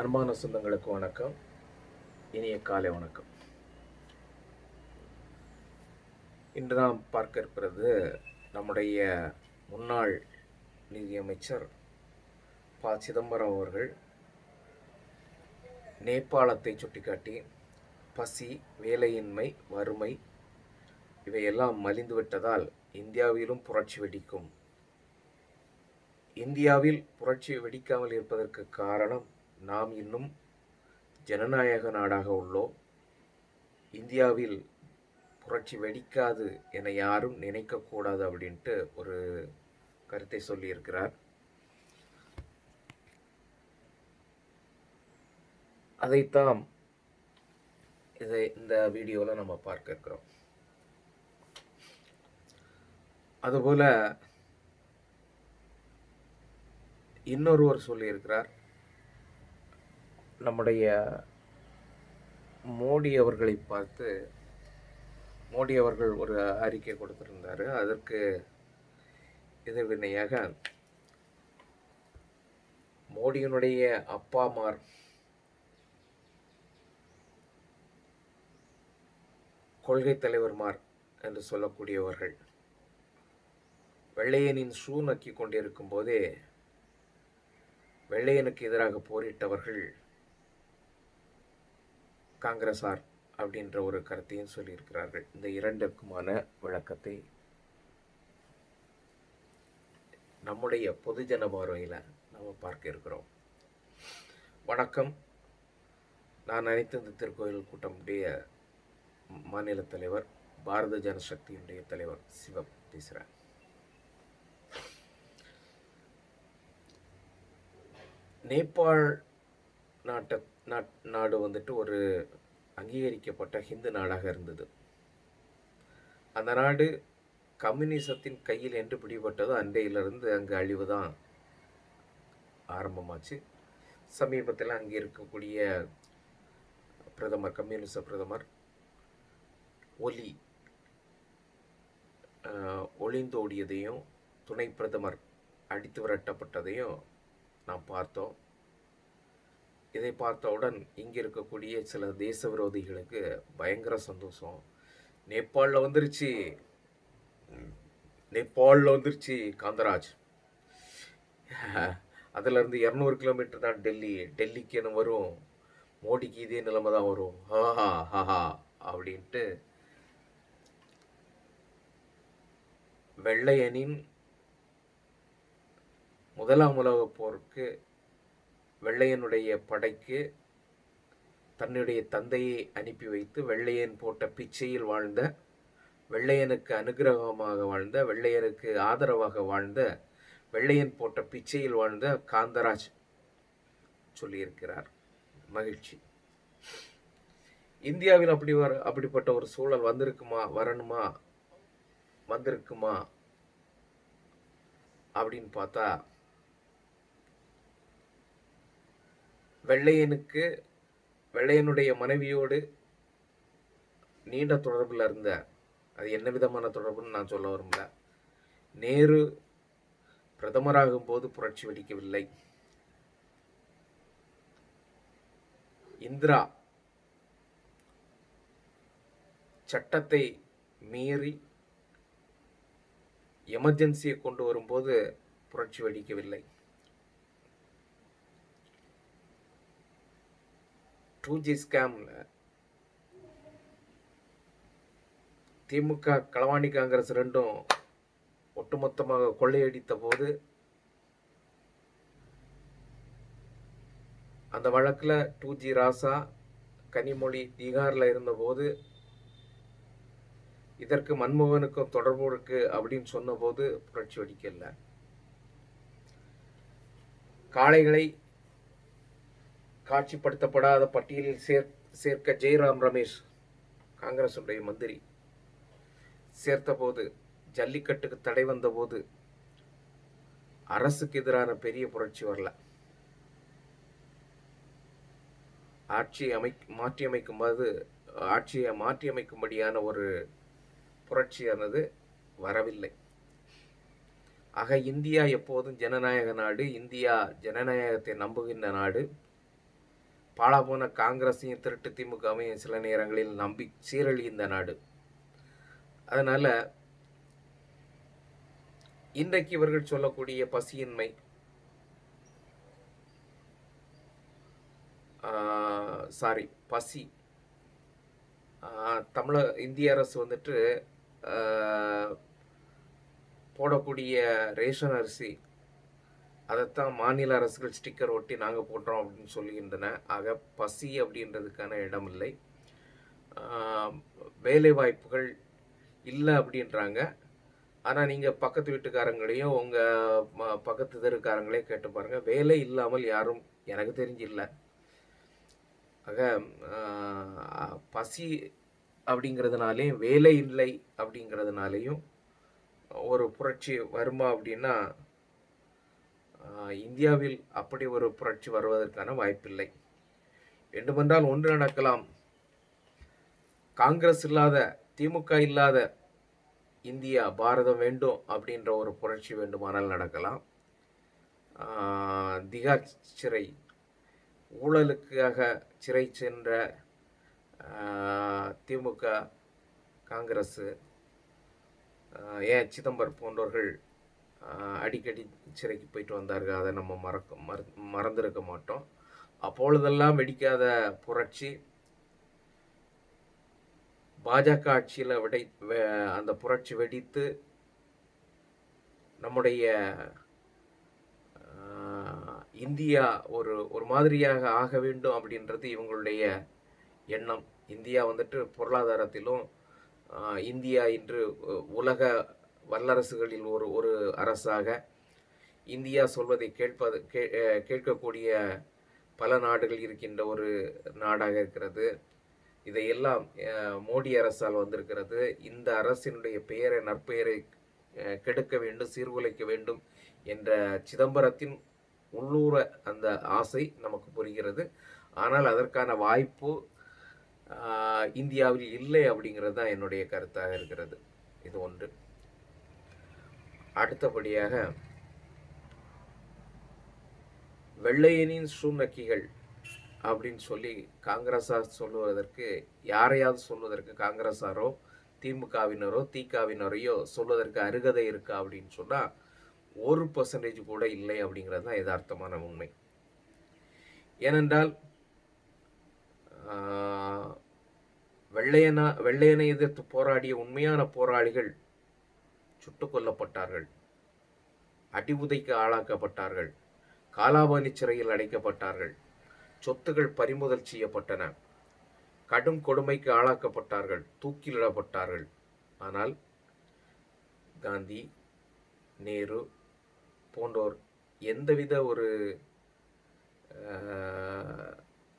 அன்பான சொந்தங்களுக்கு வணக்கம். இனிய காலை வணக்கம். இன்று நாம் பார்க்க இருக்கிறது நம்முடைய முன்னாள் நிதியமைச்சர் ப. சிதம்பரம் அவர்கள் நேபாளத்தை சுட்டிக்காட்டி பசி வேலையின்மை வறுமை இவையெல்லாம் மலிந்துவிட்டதால் இந்தியாவிலும் புரட்சி வெடிக்கும். இந்தியாவில் புரட்சி வெடிக்காமல் இருப்பதற்கு காரணம் நாம் இன்னும் ஜனநாயக நாடாக உள்ளோம் இந்தியாவில் புரட்சி வெடிக்காது என யாரும் நினைக்கக்கூடாது அப்படின்ட்டு ஒரு கருத்தை சொல்லியிருக்கிறார். அதைத்தான் இதை இந்த வீடியோவில் நம்ம பார்க்க இருக்கிறோம். அதுபோல இன்னொருவர் சொல்லியிருக்கிறார் நம்முடைய மோடி அவர்களை பார்த்து மோடி அவர்கள் ஒரு அறிக்கை கொடுத்திருந்தார். அதற்கு எதிர்வினையாக மோடியினுடைய அப்பாமார் கொள்கை தலைவர்மார் என்று சொல்லக்கூடியவர்கள் வெள்ளையனின் ஷூ நக்கி கொண்டிருக்கும் போதே வெள்ளையனுக்கு எதிராக போரிட்டவர்கள் காங்கிரசார் அப்படின்ற ஒரு கருத்தையும் சொல்லியிருக்கிறார்கள். இந்த இரண்டிற்குமான விளக்கத்தை நம்முடைய பொதுஜன பார்வையில் நம்ம பார்க்க இருக்கிறோம். வணக்கம். நான் நினைத்த இந்த திருக்கோயில் கூட்டமுடைய மாநில தலைவர் பாரத ஜனசக்தியினுடைய தலைவர் சிவம் பேசுகிறேன் நேபாள் நாட்டை நாட் நாடு வந்துட்டு ஒரு அங்கீகரிக்கப்பட்ட ஹிந்து நாடாக இருந்தது. அந்த நாடு கம்யூனிசத்தின் கையில் என்று பிடிபட்டதோ அன்றையிலிருந்து அங்கு அழிவு தான் ஆரம்பமாச்சு. சமீபத்தில் அங்கே இருக்கக்கூடிய பிரதமர் கம்யூனிச பிரதமர் ஒலி ஒளிந்தோடியதையும் துணை பிரதமர் அடித்து விரட்டப்பட்டதையும் நாம் பார்த்தோம். இதை பார்த்தவுடன் இங்கே இருக்கக்கூடிய சில தேச விரோதிகளுக்கு பயங்கர சந்தோஷம். நேபாளில் வந்துருச்சு. நேபாளில் வந்துருச்சு காந்தராஜ். அதிலிருந்து இரநூறு கிலோமீட்டர் தான் டெல்லி. டெல்லிக்கு என்ன வரும்? மோடிக்கு இதே நிலைமை தான் வரும். ஹாஹா ஹாஹா அப்படின்ட்டு வெள்ளையனின் முதலாம் உலக போருக்கு வெள்ளையனுடைய படைக்கு தன்னுடைய தந்தையை அனுப்பி வைத்து வெள்ளையன் போட்ட பிச்சையில் வாழ்ந்த வெள்ளையனுக்கு அனுகிரகமாக வாழ்ந்த வெள்ளையனுக்கு ஆதரவாக வாழ்ந்த வெள்ளையன் போட்ட பிச்சையில் வாழ்ந்த காந்தராஜ் சொல்லியிருக்கிறார். மகிழ்ச்சி. இந்தியாவில் அப்படி வர அப்படிப்பட்ட ஒரு சூழல் வந்திருக்குமா வரணுமா வந்திருக்குமா அப்படின்னு பார்த்தா வெள்ளையனுக்கு வெள்ளையனுடைய மனைவியோடு நீண்ட தொடர்பில் இருந்த அது என்ன விதமான தொடர்புன்னு நான் சொல்ல விரும்பல. நேரு பிரதமராகும் போது புரட்சி வெடிக்கவில்லை. இந்திரா சட்டத்தை மீறி எமர்ஜென்சியை கொண்டு வரும்போது புரட்சி வெடிக்கவில்லை. டூ ஜி ஸ்கேமில் திமுக களவாணி காங்கிரஸ் ரெண்டும் ஒட்டுமொத்தமாக கொள்ளையடித்த போது அந்த வழக்கில் டூ ஜி ராசா கனிமொழி பீகாரில் இருந்தபோது இதற்கு மன்மோகனுக்கும் தொடர்பு இருக்கு அப்படின்னு சொன்னபோது புரட்சி வெடிக்கல காளைகளை காட்சிப்படுத்தப்படாத பட்டியலில் சேர் சேர்க்க ஜெயராம் ரமேஷ் காங்கிரசுடைய மந்திரி. சேர்த்தபோது ஜல்லிக்கட்டுக்கு தடை வந்தபோது அரசுக்கு எதிரான பெரிய புரட்சி வரல. ஆட்சியை அமை மாற்றி அமைக்கும்போது ஆட்சியை மாற்றி அமைக்கும்படியான ஒரு புரட்சியானது வரவில்லை. ஆக இந்தியா எப்போதும் ஜனநாயக நாடு இந்தியா ஜனநாயகத்தை நம்புகின்ற நாடு. பாழாப்போன காங்கிரஸையும் திருட்டு திமுகவையும் சில நேரங்களில் நம்பி சீரழிந்த நாடு. அதனால் இன்றைக்கு இவர்கள் சொல்லக்கூடிய பசியின்மை சாரி பசி. தமிழ தமிழக இந்திய அரசு வந்துட்டு போடக்கூடிய ரேஷன் அரிசி அதைத்தான் மாநில அரசுகள் ஸ்டிக்கர் ஒட்டி நாங்கள் போடுறோம் அப்படின்னு சொல்லுகின்றன ஆக பசி அப்படின்றதுக்கான இடம் இல்லை வேலைவாய்ப்புகள் வேலை வாய்ப்புகள் இல்லை அப்படின்றாங்க. ஆனால் நீங்கள் பக்கத்து வீட்டுக்காரங்களையும் உங்கள் பக்கத்து தெருக்காரங்களையும் கேட்டு பாருங்கள் வேலை இல்லாமல் யாரும் எனக்கு தெரிஞ்சு இல்லை ஆக பசி அப்படிங்கிறதுனாலையும் வேலை இல்லை அப்படிங்கிறதுனாலையும் ஒரு புரட்சி வருமா அப்படின்னா இந்தியாவில் அப்படி ஒரு புரட்சி வருவதற்கான வாய்ப்பில்லை. வேண்டுமென்றால் ஒன்று நடக்கலாம். காங்கிரஸ் இல்லாத திமுக இல்லாத இந்தியா பாரதம் வேண்டும் அப்படின்ற ஒரு புரட்சி வேண்டுமானால் நடக்கலாம். திகார் சிறை ஊழலுக்காக சிறை சென்ற திமுக காங்கிரஸ் ஏ சிதம்பர் சிதம்பரம் போன்றவர்கள் அடிக்கடி சிறைக்கு போயிட்டு வந்தார்கள். அதை நம்ம மறக்க மற மறந்துருக்க மாட்டோம். அப்பொழுதெல்லாம் வெடிக்காத புரட்சி. பாஜக ஆட்சியில் விடை அந்த புரட்சி வெடித்து நம்முடைய இந்தியா ஒரு ஒரு மாதிரியாக ஆக வேண்டும் அப்படின்றது இவங்களுடைய எண்ணம். இந்தியா வந்துட்டு பொருளாதாரத்திலும் இந்தியா இன்று உலக வல்லரசுகளில் ஒரு ஒரு அரசாக இந்தியா சொல்வதை கேட்பது கே கேட்கக்கூடிய பல நாடுகள் இருக்கின்ற ஒரு நாடாக இருக்கிறது. இதையெல்லாம் மோடி அரசால் வந்திருக்கிறது. இந்த அரசினுடைய பெயரை நற்பெயரை கெடுக்க வேண்டும் சீர்குலைக்க வேண்டும் என்ற சிதம்பரத்தின் உள்ளூர அந்த ஆசை நமக்கு புரிகிறது. ஆனால் அதற்கான வாய்ப்பு இந்தியாவில் இல்லை அப்படிங்கிறது தான் என்னுடைய கருத்தாக இருக்கிறது. இது ஒன்று. அடுத்தபடியாக வெள்ளையனின் சூழ்நக்கிகள் அப்படின்னு சொல்லி காங்கிரஸார் சொல்லுவதற்கு யாரையாவது சொல்வதற்கு காங்கிரஸாரோ திமுகவினரோ திகாவினரையோ சொல்வதற்கு அருகதை இருக்கா அப்படின்னு சொன்னால் ஒரு பர்சன்டேஜ் கூட இல்லை அப்படிங்கிறது தான் யதார்த்தமான உண்மை. ஏனென்றால் வெள்ளையனா வெள்ளையனை எதிர்த்து போராடிய உண்மையான போராளிகள் சுட்டுக் கொல்லப்பட்டார்கள் அடி உதைக்கு ஆளாக்கப்பட்டார்கள். காலாபாணி சிறையில் அடைக்கப்பட்டார்கள். சொத்துகள் பறிமுதல் செய்யப்பட்டன. கடும் கொடுமைக்கு ஆளாக்கப்பட்டார்கள். தூக்கிலிடப்பட்டார்கள். ஆனால் காந்தி நேரு போன்றோர் எந்தவித ஒரு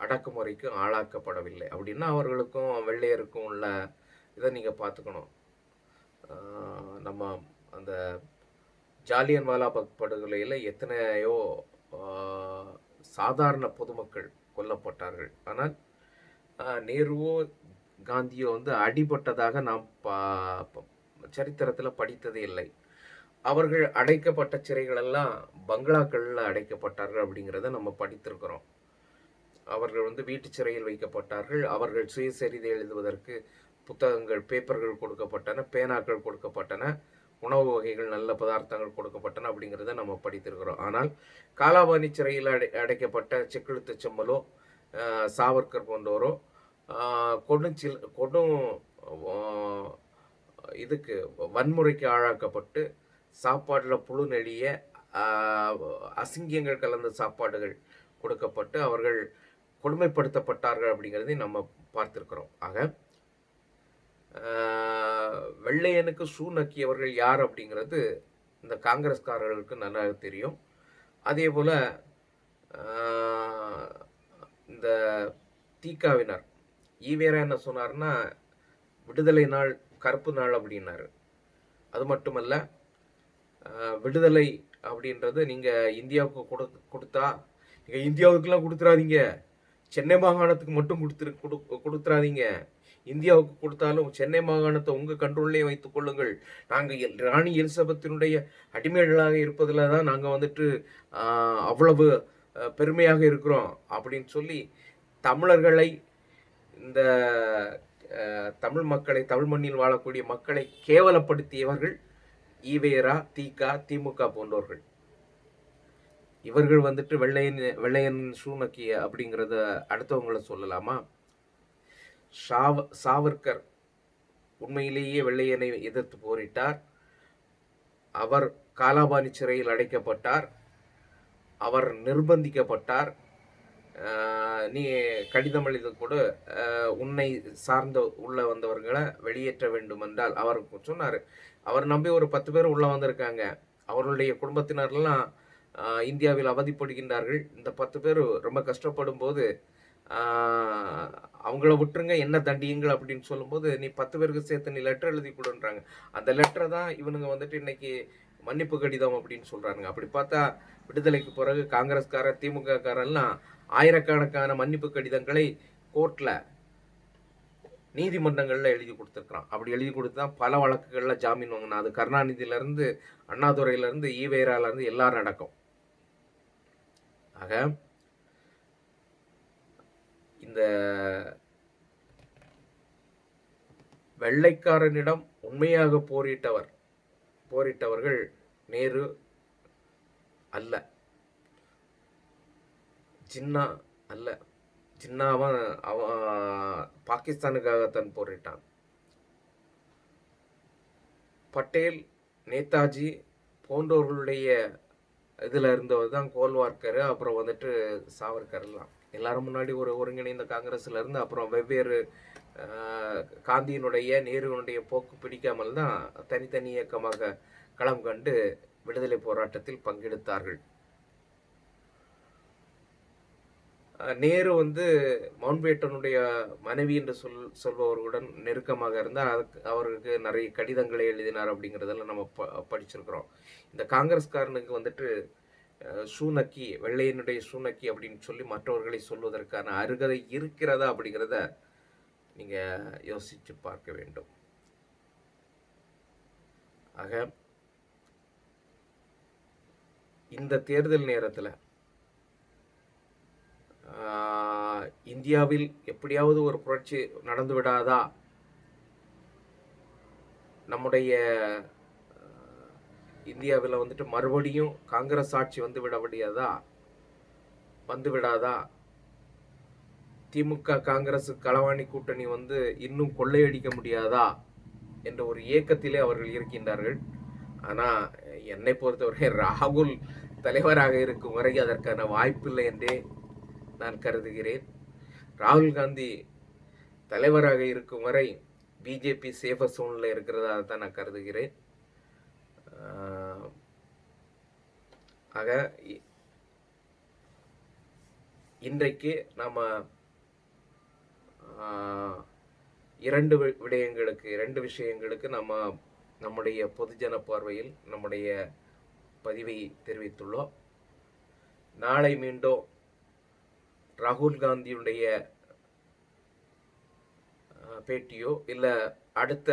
அடக்குமுறைக்கும் ஆளாக்கப்படவில்லை. அப்படின்னா அவர்களுக்கும் வெள்ளையருக்கும் உள்ள இதை நீங்கள் பார்த்துக்கணும். நம்ம அந்த ஜாலியன் வாலாபாக் படுகொலையில் எத்தனையோ சாதாரண பொதுமக்கள் கொல்லப்பட்டார்கள். ஆனால் நேருவோ காந்தியோ வந்து அடிபட்டதாக நாம் பா சரித்திரத்தில் படித்ததே இல்லை. அவர்கள் அடைக்கப்பட்ட சிறைகளெல்லாம் பங்களாக்களில் அடைக்கப்பட்டார்கள் அப்படிங்கிறத நம்ம படித்திருக்கிறோம். அவர்கள் வந்து வீட்டு சிறையில் வைக்கப்பட்டார்கள். அவர்கள் சுயசரிதை எழுதுவதற்கு புத்தகங்கள் பேப்பர்கள் கொடுக்கப்பட்டன பேனாக்கள் கொடுக்கப்பட்டன உணவு வகைகள் நல்ல பதார்த்தங்கள் கொடுக்கப்பட்டன அப்படிங்கிறத நம்ம படித்திருக்கிறோம். ஆனால் காலாபாணி சிறையில் அடை அடைக்கப்பட்ட செக்குழுத்து செம்மலோ சாவர்கர் போன்றோரோ கொடும் கொடுஞ்சில் கொடும் இதுக்கு வன்முறைக்கு ஆளாக்கப்பட்டு சாப்பாட்டில் புழு நெளிய அசிங்கியங்கள் கலந்த சாப்பாடுகள் கொடுக்கப்பட்டு அவர்கள் கொடுமைப்படுத்தப்பட்டார்கள் அப்படிங்கிறதையும் நம்ம பார்த்துருக்குறோம். ஆக வெள்ளையனுக்கு ஷூ நக்கியவர்கள் யார் அப்படிங்கிறது இந்த காங்கிரஸ்காரர்களுக்கு நன்றாக தெரியும். அதே போல் இந்த தீக்காவினர் ஈவேரா என்ன சொன்னார்னா விடுதலை நாள் கருப்பு நாள் அப்படின்னாரு. அது மட்டுமல்ல விடுதலை அப்படின்றது நீங்கள் இந்தியாவுக்கு கொடு கொடுத்தா நீங்கள் இந்தியாவுக்குலாம் கொடுத்துறாதீங்க. சென்னை மாகாணத்துக்கு மட்டும் கொடுத்துரு கொடு கொடுத்துறாதீங்க. இந்தியாவுக்கு கொடுத்தாலும் சென்னை மாகாணத்தை உங்கள் கண்ட்ரோல்லே வைத்துக் கொள்ளுங்கள். நாங்கள் ராணி எலிசபத்தினுடைய அடிமைகளாக இருப்பதில் தான் நாங்கள் வந்துட்டு அவ்வளவு பெருமையாக இருக்கிறோம். அப்படின்னு சொல்லி தமிழர்களை இந்த தமிழ் மக்களை தமிழ் மண்ணில் வாழக்கூடிய மக்களை கேவலப்படுத்தியவர்கள் ஈவேரா திக திமுக போன்றவர்கள் இவர்கள் வந்துட்டு வெள்ளையன் வெள்ளையன் சூனக்கிய அப்படிங்கிறத அடுத்தவங்கள சொல்லலாமா? ஷாவ சாவர்கர் உண்மையிலேயே வெள்ளையனை எதிர்த்து போரிட்டார். அவர் காலாபானி சிறையில் அடைக்கப்பட்டார். அவர் நிர்பந்திக்கப்பட்டார். நீ கடிதம் எழுத கூட. உன்னை சார்ந்த உள்ள வந்தவர்களை வெளியேற்ற வேண்டும் என்றால் அவர் சொன்னார். அவர் நம்பி ஒரு பத்து பேர் உள்ள வந்திருக்காங்க. அவர்களுடைய குடும்பத்தினர்லாம் இந்தியாவில் அவதிப்படுகின்றார்கள். இந்த பத்து பேர் ரொம்ப கஷ்டப்படும் போது அவங்கள விட்டுருங்க என்ன தண்டியுங்கள் அப்படின்னு சொல்லும்போது நீ பத்து பேருக்கு சேர்த்து நீ லெட்டர் எழுதி கொடுன்றாங்க. அந்த லெட்டரை தான் இவனுங்க வந்துட்டு இன்னைக்கு மன்னிப்பு கடிதம் அப்படின்னு சொல்கிறாங்க அப்படி பார்த்தா விடுதலைக்கு பிறகு காங்கிரஸ்காரர் திமுககாரெல்லாம் ஆயிரக்கணக்கான மன்னிப்பு கடிதங்களை கோர்ட்டில் நீதிமன்றங்களில் எழுதி கொடுத்துருக்குறான். அப்படி எழுதி கொடுத்து தான் பல வழக்குகளில் ஜாமீன் வாங்கினா அது கருணாநிதியிலேருந்து அண்ணாதுரையிலேருந்து ஈவேராலேருந்து இருந்து நடக்கும் ஆக இந்த வெள்ளைக்காரனிடம் உண்மையாக போரிட்டவர் போரிட்டவர்கள் நேரு அல்ல. ஜின்னா அல்ல. ஜின்னாவன் அவன் பாகிஸ்தானுக்காகத்தான் போரிட்டான். பட்டேல் நேதாஜி போன்றவர்களுடைய இதில் இருந்தவர் தான் கோல்வார்க்கர் அப்புறம் வந்துட்டு சாவர்கர்லாம். எல்லாரும் முன்னாடி ஒரு ஒருங்கிணைந்த காங்கிரஸ்லேருந்து அப்புறம் வெவ்வேறு காந்தியினுடைய நேருவினுடைய போக்கு பிடிக்காமல் தான் தனித்தனி இயக்கமாக களம் கண்டு விடுதலை போராட்டத்தில் பங்கெடுத்தார்கள். நேரு வந்து மவுண்ட்பேட்டனுடைய மனைவி என்று சொல் சொல்பவர்களுடன் நெருக்கமாக இருந்தால் அதுக்கு அவருக்கு நிறைய கடிதங்களை எழுதினார் அப்படிங்கிறதெல்லாம் நம்ம ப படிச்சிருக்கிறோம். இந்த காங்கிரஸ்காரனுக்கு வந்துட்டு சூனக்கி வெள்ளையனுடைய சூனக்கி அப்படின்னு சொல்லி மற்றவர்களை சொல்வதற்கான அருகதை இருக்கிறதா அப்படிங்கிறத நீங்கள் யோசித்து பார்க்க வேண்டும். ஆக இந்த தேர்தல் நேரத்தில் இந்தியாவில் எப்படியாவது ஒரு புரட்சி நடந்து விடாதா? நம்முடைய இந்தியாவில் வந்துட்டு மறுபடியும் காங்கிரஸ் ஆட்சி வந்து விட முடியாதா? வந்து விடாதா? திமுக காங்கிரஸ் களவாணி கூட்டணி வந்து இன்னும் கொள்ளையடிக்க முடியாதா? என்ற ஒரு ஏக்கத்திலே அவர்கள் இருக்கின்றார்கள். ஆனால் என்னை பொறுத்தவரை ராகுல் தலைவராக இருக்கும் வரை அதற்கான வாய்ப்பில்லை என்றே நான் கருதுகிறேன். ராகுல் காந்தி தலைவராக இருக்கும் வரை பிஜேபி சேஃப சூழ்நிலை இருக்கிறதா தான் நான் கருதுகிறேன். ஆக இன்றைக்கு நாம் இரண்டு வி- விடயங்களுக்கு இரண்டு விஷயங்களுக்கு நம்ம நம்முடைய பொதுஜன பார்வையில் நம்முடைய பதிவை தெரிவித்துள்ளோம். நாளை மீண்டும் ராகுல் காந்தியுடைய பேட்டியோ இல்லை அடுத்த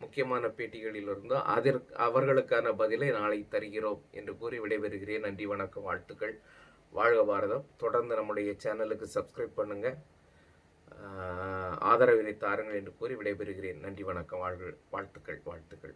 முக்கியமான பேட்டிகளில் இருந்தோ அதற்கு அவர்களுக்கான பதிலை நாளை தருகிறோம் என்று கூறி விடைபெறுகிறேன். நன்றி வணக்கம் வாழ்த்துக்கள். வாழ்க பாரதம். தொடர்ந்து நம்முடைய சேனலுக்கு சப்ஸ்கிரைப் பண்ணுங்க. ஆதரவினை தாருங்கள் என்று கூறி விடைபெறுகிறேன். நன்றி வணக்கம். வாழ்க வாழ்த்துக்கள் வாழ்த்துக்கள்.